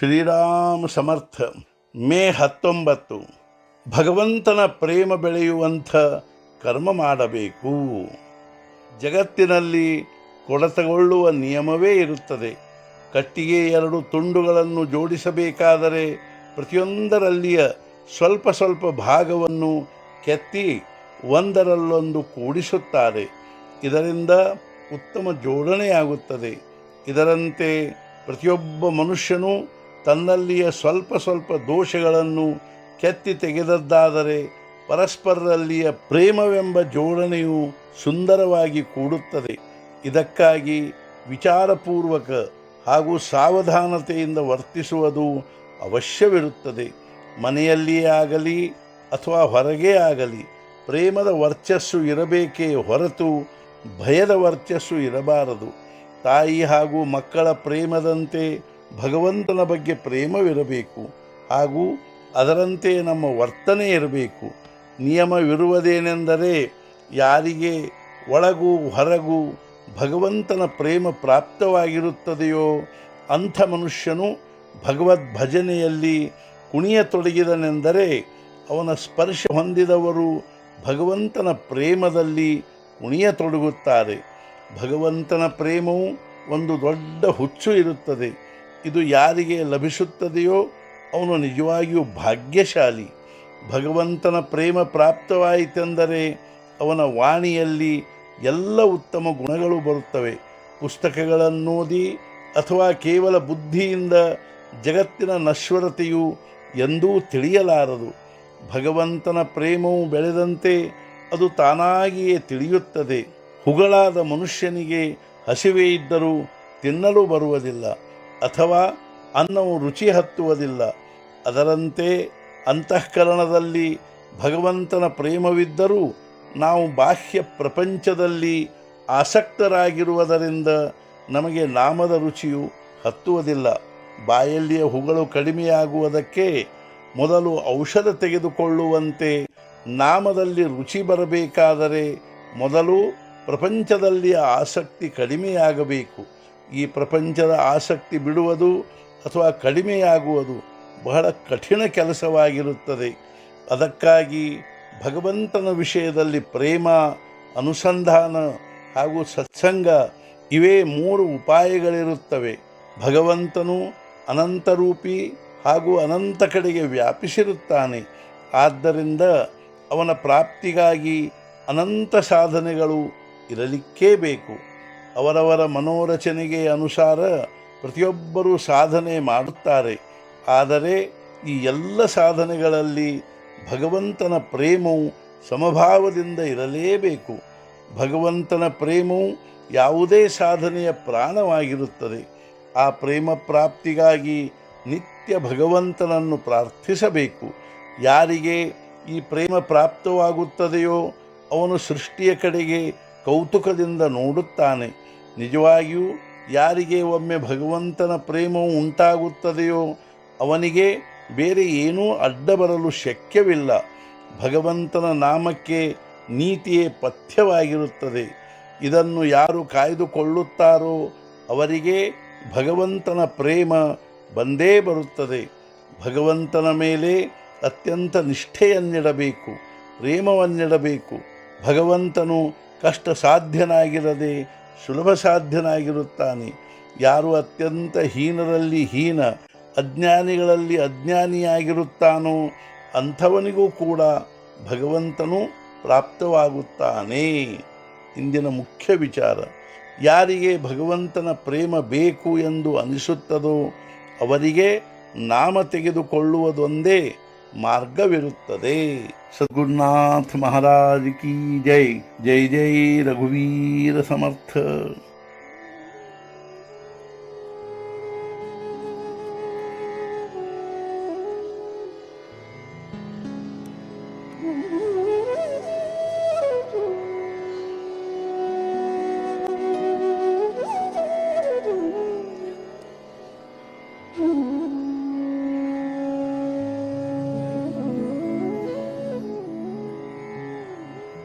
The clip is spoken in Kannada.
ಶ್ರೀರಾಮ ಸಮರ್ಥ ಮೇ ಹತ್ತೊಂಬತ್ತು. ಭಗವಂತನ ಪ್ರೇಮ ಬೆಳೆಯುವಂಥ ಕರ್ಮ ಮಾಡಬೇಕು. ಜಗತ್ತಿನಲ್ಲಿ ಕೊಡತಗೊಳ್ಳುವ ನಿಯಮವೇ ಇರುತ್ತದೆ. ಕಟ್ಟಿಗೆ ಎರಡು ತುಂಡುಗಳನ್ನು ಜೋಡಿಸಬೇಕಾದರೆ ಪ್ರತಿಯೊಂದರಲ್ಲಿಯ ಸ್ವಲ್ಪ ಸ್ವಲ್ಪ ಭಾಗವನ್ನು ಕೆತ್ತಿ ಒಂದರಲ್ಲೊಂದು ಕೂಡಿಸುತ್ತಾರೆ. ಇದರಿಂದ ಉತ್ತಮ ಜೋಡಣೆಯಾಗುತ್ತದೆ. ಇದರಂತೆ ಪ್ರತಿಯೊಬ್ಬ ಮನುಷ್ಯನು ತನ್ನಲ್ಲಿಯ ಸ್ವಲ್ಪ ಸ್ವಲ್ಪ ದೋಷಗಳನ್ನು ಕೆತ್ತಿ ತೆಗೆದದ್ದಾದರೆ ಪರಸ್ಪರರಲ್ಲಿಯ ಪ್ರೇಮವೆಂಬ ಜೋಡಣೆಯು ಸುಂದರವಾಗಿ ಕೂಡುತ್ತದೆ. ಇದಕ್ಕಾಗಿ ವಿಚಾರಪೂರ್ವಕ ಹಾಗೂ ಸಾವಧಾನತೆಯಿಂದ ವರ್ತಿಸುವುದು ಅವಶ್ಯವಿರುತ್ತದೆ. ಮನೆಯಲ್ಲಿಯೇ ಆಗಲಿ ಅಥವಾ ಹೊರಗೇ ಆಗಲಿ ಪ್ರೇಮದ ವರ್ಚಸ್ಸು ಇರಬೇಕೇ ಹೊರತು ಭಯದ ವರ್ಚಸ್ಸು ಇರಬಾರದು. ತಾಯಿ ಹಾಗೂ ಮಕ್ಕಳ ಪ್ರೇಮದಂತೆ ಭಗವಂತನ ಬಗ್ಗೆ ಪ್ರೇಮವಿರಬೇಕು ಹಾಗೂ ಅದರಂತೆ ನಮ್ಮ ವರ್ತನೆ ಇರಬೇಕು. ನಿಯಮವಿರುವುದೇನೆಂದರೆ ಯಾರಿಗೆ ಒಳಗೂ ಹೊರಗೂ ಭಗವಂತನ ಪ್ರೇಮ ಪ್ರಾಪ್ತವಾಗಿರುತ್ತದೆಯೋ ಅಂಥ ಮನುಷ್ಯನು ಭಗವದ್ ಭಜನೆಯಲ್ಲಿ ಕುಣಿಯತೊಡಗಿದನೆಂದರೆ ಅವನ ಸ್ಪರ್ಶ ಹೊಂದಿದವರು ಭಗವಂತನ ಪ್ರೇಮದಲ್ಲಿ ಕುಣಿಯತೊಡಗುತ್ತಾರೆ. ಭಗವಂತನ ಪ್ರೇಮವು ಒಂದು ದೊಡ್ಡ ಹುಚ್ಚು ಇರುತ್ತದೆ. ಇದು ಯಾರಿಗೆ ಲಭಿಸುತ್ತದೆಯೋ ಅವನು ನಿಜವಾಗಿಯೂ ಭಾಗ್ಯಶಾಲಿ. ಭಗವಂತನ ಪ್ರೇಮ ಪ್ರಾಪ್ತವಾಯಿತೆಂದರೆ ಅವನ ವಾಣಿಯಲ್ಲಿ ಎಲ್ಲ ಉತ್ತಮ ಗುಣಗಳು ಬರುತ್ತವೆ. ಪುಸ್ತಕಗಳನ್ನೋದಿ ಅಥವಾ ಕೇವಲ ಬುದ್ಧಿಯಿಂದ ಜಗತ್ತಿನ ನಶ್ವರತೆಯು ಎಂದೂ ತಿಳಿಯಲಾರದು. ಭಗವಂತನ ಪ್ರೇಮವು ಬೆಳೆದಂತೆ ಅದು ತಾನಾಗಿಯೇ ತಿಳಿಯುತ್ತದೆ. ಹುಗಳಾದ ಮನುಷ್ಯನಿಗೆ ಹಸಿವೆ ಇದ್ದರೂ ತಿನ್ನಲು ಬರುವುದಿಲ್ಲ. ಅಥವಾ ಅನ್ನವು ರುಚಿ ಹತ್ತುವುದಿಲ್ಲ, ಅದರಂತೆ ಅಂತಃಕರಣದಲ್ಲಿ ಭಗವಂತನ ಪ್ರೇಮವಿದ್ದರೂ ನಾವು ಬಾಹ್ಯ ಪ್ರಪಂಚದಲ್ಲಿ ಆಸಕ್ತರಾಗಿರುವುದರಿಂದ ನಮಗೆ ನಾಮದ ರುಚಿಯು ಹತ್ತುವುದಿಲ್ಲ. ಬಾಯಲ್ಲಿಯ ಹುಗಳು ಕಡಿಮೆಯಾಗುವುದಕ್ಕೆ ಮೊದಲು ಔಷಧ ತೆಗೆದುಕೊಳ್ಳುವಂತೆ ನಾಮದಲ್ಲಿ ರುಚಿ ಬರಬೇಕಾದರೆ ಮೊದಲು ಪ್ರಪಂಚದಲ್ಲಿಯ ಆಸಕ್ತಿ ಕಡಿಮೆಯಾಗಬೇಕು. ಈ ಪ್ರಪಂಚದ ಆಸಕ್ತಿ ಬಿಡುವುದು ಅಥವಾ ಕಡಿಮೆಯಾಗುವುದು ಬಹಳ ಕಠಿಣ ಕೆಲಸವಾಗಿರುತ್ತದೆ. ಅದಕ್ಕಾಗಿ ಭಗವಂತನ ವಿಷಯದಲ್ಲಿ ಪ್ರೇಮ, ಅನುಸಂಧಾನ ಹಾಗೂ ಸತ್ಸಂಗ ಇವೇ ಮೂರು ಉಪಾಯಗಳಿರುತ್ತವೆ. ಭಗವಂತನು ಅನಂತರೂಪಿ ಹಾಗೂ ಅನಂತ ಕಡೆಗೆ ವ್ಯಾಪಿಸಿರುತ್ತಾನೆ. ಆದ್ದರಿಂದ ಅವನ ಪ್ರಾಪ್ತಿಗಾಗಿ ಅನಂತ ಸಾಧನೆಗಳು ಇರಲಿಕ್ಕೇ ಬೇಕು. ಅವರವರ ಮನೋರಚನೆಗೆ ಅನುಸಾರ ಪ್ರತಿಯೊಬ್ಬರೂ ಸಾಧನೆ ಮಾಡುತ್ತಾರೆ. ಆದರೆ ಈ ಎಲ್ಲ ಸಾಧನೆಗಳಲ್ಲಿ ಭಗವಂತನ ಪ್ರೇಮವು ಸಮಭಾವದಿಂದ ಇರಲೇಬೇಕು. ಭಗವಂತನ ಪ್ರೇಮವು ಯಾವುದೇ ಸಾಧನೆಯ ಪ್ರಾಣವಾಗಿರುತ್ತದೆ. ಆ ಪ್ರೇಮ ಪ್ರಾಪ್ತಿಗಾಗಿ ನಿತ್ಯ ಭಗವಂತನನ್ನು ಪ್ರಾರ್ಥಿಸಬೇಕು. ಯಾರಿಗೆ ಈ ಪ್ರೇಮ ಪ್ರಾಪ್ತವಾಗುತ್ತದೆಯೋ ಅವನು ಸೃಷ್ಟಿಯ ಕಡೆಗೆ ಕೌತುಕದಿಂದ ನೋಡುತ್ತಾನೆ. ನಿಜವಾಗಿಯೂ ಯಾರಿಗೆ ಒಮ್ಮೆ ಭಗವಂತನ ಪ್ರೇಮವು ಉಂಟಾಗುತ್ತದೆಯೋ ಅವನಿಗೆ ಬೇರೆ ಏನೂ ಅಡ್ಡ ಬರಲು ಶಕ್ಯವಿಲ್ಲ. ಭಗವಂತನ ನಾಮಕ್ಕೆ ನೀತಿಯೇ ಪಥ್ಯವಾಗಿರುತ್ತದೆ. ಇದನ್ನು ಯಾರು ಕಾಯ್ದುಕೊಳ್ಳುತ್ತಾರೋ ಅವರಿಗೆ ಭಗವಂತನ ಪ್ರೇಮ ಬಂದೇ ಬರುತ್ತದೆ. ಭಗವಂತನ ಮೇಲೆ ಅತ್ಯಂತ ನಿಷ್ಠೆಯನ್ನಿಡಬೇಕು, ಪ್ರೇಮವನ್ನಿಡಬೇಕು. ಭಗವಂತನು ಕಷ್ಟ ಸಾಧ್ಯನಾಗಿರದೆ ಸುಲಭ ಸಾಧ್ಯನಾಗಿರುತ್ತಾನೆ. ಯಾರು ಅತ್ಯಂತ ಹೀನರಲ್ಲಿ ಹೀನ, ಅಜ್ಞಾನಿಗಳಲ್ಲಿ ಅಜ್ಞಾನಿಯಾಗಿರುತ್ತಾನೋ ಅಂಥವನಿಗೂ ಕೂಡ ಭಗವಂತನು ಪ್ರಾಪ್ತವಾಗುತ್ತಾನೆ. ಇಂದಿನ ಮುಖ್ಯ ವಿಚಾರ, ಯಾರಿಗೆ ಭಗವಂತನ ಪ್ರೇಮ ಬೇಕು ಎಂದು ಅನಿಸುತ್ತದೋ ಅವರಿಗೆ ನಾಮ ತೆಗೆದುಕೊಳ್ಳುವುದೊಂದೇ मार्गविरुद्ध दे सद्गुरुनाथ महाराज की जय। जय जय रघुवीर समर्थ।